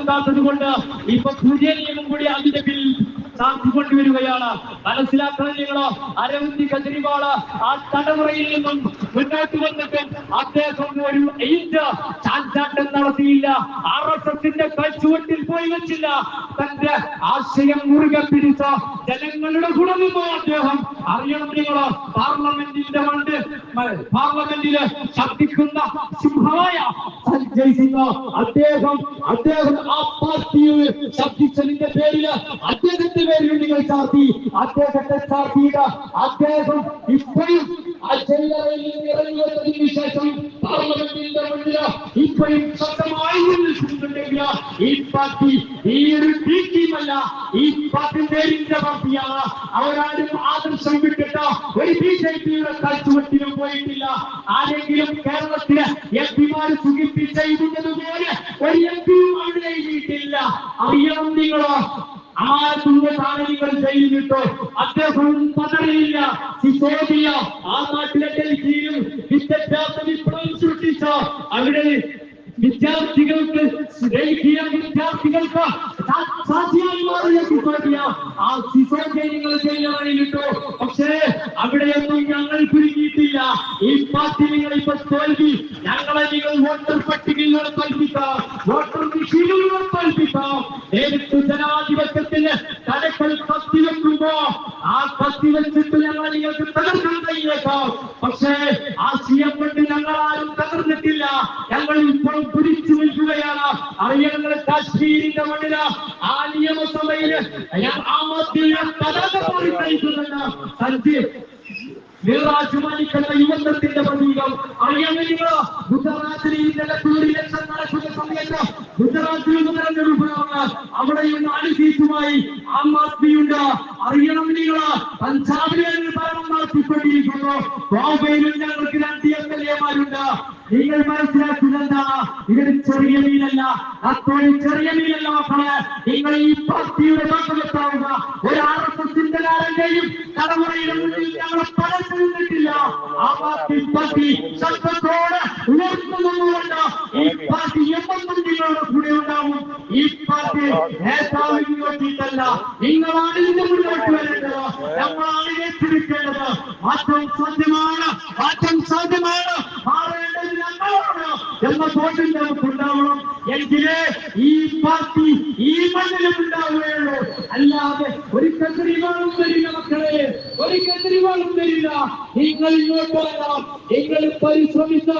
കൊണ്ട് ഇപ്പൊ പുതിയ നിയമം കൂടി അതിന്റെ ബിൽ സാക്ഷി കൊണ്ടുവരികയാണ്. മനസ്സിലാക്കണം നിങ്ങളോ? അരവിന്ദ് കെജ്രിവാൾ ആ തലമുറയിൽ നിന്നും മുന്നോട്ട് വന്നിട്ട് അദ്ദേഹം ഒരു ചാഞ്ചാട്ടം നടത്തിയില്ല. ആർ എസ് കച്ചുവട്ടിൽ പോയി വെച്ചില്ല. തന്റെ ആശയം മുറുകെ പിടിച്ച ജനങ്ങളുടെ ഗുണമോ അദ്ദേഹം അറിയണം നിങ്ങളോ? പാർലമെന്റിന്റെ മണ്ട് പാർലമെന്റിൽ ശബ്ദിക്കുന്ന സിംഹമായ സഞ്ജയ് സിംഗ് അദ്ദേഹം അദ്ദേഹം ആ പാർട്ടിയിൽ ശബ്ദിച്ചതിന്റെ പേരിൽ പേരിൽ നിങ്ങൾ ചാർത്തി. അദ്ദേഹത്തെ ചാർത്തിയിട്ട് അദ്ദേഹം ഇപ്പോഴും ആ ജയിലറയിൽ നിന്ന് ഇറങ്ങി വന്നതിന് ശേഷം പാർലമെന്റിന്റെ മുന്നിൽ ഇപ്പോഴും ശക്തമായി നിൽക്കുന്നുണ്ടെങ്കിൽ ഈ പാർട്ടി ഈ ഒരു ടീമല്ല ഈ പാർട്ടി പാർട്ടിയാണ്. അവരാരും ആദർശം വിട്ടിട്ട് ഒരു ബി ജെ പിയുടെ കൽച്ചുവട്ടിനും പോയിട്ടില്ല. ആരെങ്കിലും കേരളത്തിലെ എം പിമാർ സുഖിപ്പിച്ച ഇതിനതുപോലെ ഒരു എം പിയും അവിടെ എഴുതിയിട്ടില്ല. അറിയണം നിങ്ങളോ? ആരുടെ താരങ്ങൾ ചെയ്തിട്ട് അദ്ദേഹം പതറിയില്ല. സിസോദിയ ആ നാട്ടിലെ ഡൽഹിയിലും വിദ്യാഭ്യാസ വിപ്ലവം സൃഷ്ടിച്ച അവിടെ വിദ്യാർത്ഥികൾക്ക് ഡൽഹിയിലെ വിദ്യാർത്ഥികൾക്ക് സാധ്യമായി മാറിയ സിസോദിയ നിങ്ങൾ ജയിലറയിലിട്ടോ പക്ഷേ അവിടെയൊന്നും ഞങ്ങൾ കുരുങ്ങിയിട്ടില്ല. ഈ പാർട്ടി നിങ്ങൾ ഇപ്പൊ തോൽവി. ഞങ്ങളെ നിങ്ങൾ വോട്ടർ പട്ടികയിലൂടെ തോൽപ്പിക്കാം. വോട്ടർ മെഷീനിലൂടെ തോൽപ്പിക്കാം. നേരിട്ട് ജനാധിപത്യത്തിന് തലക്കൾ കത്തി വെക്കുമ്പോ ആ കത്തി വെച്ചിട്ട് ഞങ്ങൾ നിങ്ങൾക്ക് തകർക്കാൻ കഴിയേക്കാം. പക്ഷേ ആ സി എം ഞങ്ങൾ ആരും തകർന്നിട്ടില്ല. ഞങ്ങൾ ഇപ്പോഴും അറിയണങ്ങൾ കാശ്മീരിന്റെ മണ്ണിൽ ആ നിയമസഭയിൽ യുവത്വത്തിന്റെ പ്രതീകം. അറിയാമോ നിങ്ങൾ ഗുജറാത്തിൽ ഇന്നലെ സമയത്ത് ഗുജറാത്തിൽ നാല് സീറ്റുമായി ആം ആദ്മിയുണ്ട്. അറിയണം നിങ്ങൾ പഞ്ചാബിലെ ഭരണം നടത്തിക്കൊണ്ടിരിക്കുന്നു ഗോവയിലും ഞങ്ങൾക്ക് രണ്ട് എം എൽ എമാരുണ്ട് നിങ്ങൾ മനസ്സിലാക്കുന്നത് എന്താണ് ഇതൊരു ചെറിയ മീനല്ല. അത്രയും ചെറിയ മീനല്ല മക്കളെ. നിങ്ങൾ ഈ പാർട്ടിയുടെ ഭാഗമെത്താവുക ഒരു ആർ എസ് എസ് ചിന്തകാരന്റെയും തലമുറയുടെ മുന്നിൽ ഞങ്ങൾ പലരും നിന്നിട്ടില്ല ആ പാർട്ടി പാർട്ടി ശബ്ദത്തോടെ ഉയർത്തുന്നതുകൊണ്ട് ഈ പാർട്ടി എന്നും നിങ്ങളുടെ കൂടെ ഉണ്ടാവും. ഈ ഞങ്ങളാണ് എന്ന എങ്കിലേ ഈ പാർട്ടി ഈ മണ്ണിലും ഉണ്ടാവുകയുള്ളൂ അല്ലാതെ ഒരു കത്രിവാളും വരില്ല മക്കളെ. ഒരു കത്രിവാളും വരില്ല നിങ്ങൾ ഇങ്ങോട്ട് വരണം. നിങ്ങൾ പരിശ്രമിച്ച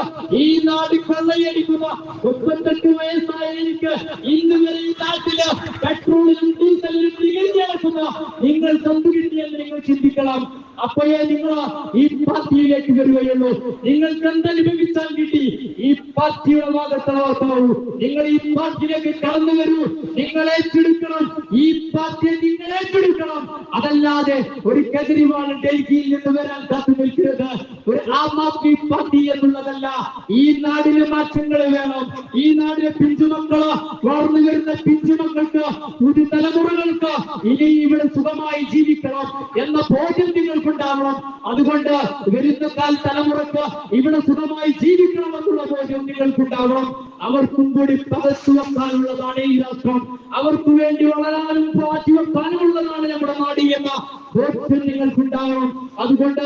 ഈ നാട് കള്ളയടിക്കുന്ന മുപ്പത്തെട്ട് വയസ്സായ എനിക്ക് ഇന്ന് വരെ ഈ നാട്ടിൽ പെട്രോളിലും ഡീസലിലും തികഞ്ഞു നിങ്ങൾ കണ്ടുകിട്ടിയെന്ന് നിങ്ങൾ ചിന്തിക്കണം. അപ്പോഴേ നിങ്ങൾ ഈ പാർട്ടിയിലേക്ക് വരികയുള്ളൂ നിങ്ങൾക്ക് എന്തനുഭവിച്ചാൽ കിട്ടി? ഈ പാർട്ടിയുടെ ഭാഗത്തുള്ളവർക്കാവൂ നിങ്ങൾ ഈ പാർട്ടിയിലേക്ക് കടന്നു വരൂ. നിങ്ങളെ ഏറ്റെടുക്കണം ഈ പാർട്ടിയെ നിങ്ങളെ ഏറ്റെടുക്കണം അതല്ലാതെ ഒരു കെജ്രിവാൾ ഡൽഹിയിൽ നിന്ന് വരാൻ കാത്തു നിൽക്കരുത് ഒരു ആം ആദ്മി പാർട്ടി എന്നുള്ളതല്ല. ഈ നാടിലെ മാറ്റങ്ങൾ വേണം. ഈ നാടിലെ പിഞ്ചുമക്കൾ വളർന്നു വരുന്ന പിഞ്ചുമക്കൾക്ക് പുതുതലമുറകൾക്ക് ഇനി ഇവിടെ സുഖമായി ജീവിക്കണം എന്ന ബോധ്യം നിങ്ങൾക്കുണ്ടാവണം അതുകൊണ്ട് വരുന്ന കാൽ തലമുറയ്ക്ക് ഇവിടെ സുഖമായി ജീവിക്കണം എന്നുള്ള ബോധ്യം നിങ്ങൾക്കുണ്ടാവണം. അവർക്കും കൂടി പകച്ചു വെക്കാനുള്ളതാണ് ഈ രാഷ്ട്രം. അവർക്ക് വേണ്ടി വളരാനും മാറ്റി വെക്കാനുള്ളതാണ് നമ്മുടെ നാട് എന്ന ബോധ്യം നിങ്ങൾക്കുണ്ടാവണം. അതുകൊണ്ട്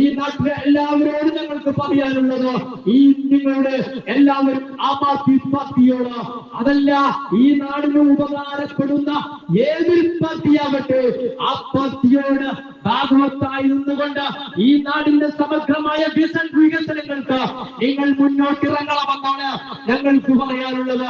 ഈ നാട്ടിലെ എല്ലാവരോടും ഞങ്ങൾക്ക് പറയാനുള്ളത് ഈ നിങ്ങളുടെ എല്ലാവരും ആം ആദ്മി പാർട്ടിയോട് അതല്ല ഈ നാടിന് ഉപകാരപ്പെടുന്ന ഏതൊരു പാർട്ടിയാകട്ടെ ആ പാർട്ടിയോട് ഭാഗവത്തായി നിന്നുകൊണ്ട് ഈ നാടിന്റെ സമഗ്രമായ വികസന വികസനങ്ങൾക്ക് നിങ്ങൾ മുന്നോട്ടിറങ്ങണമെന്നാണ് ഞങ്ങൾക്ക് പറയാനുള്ളത്.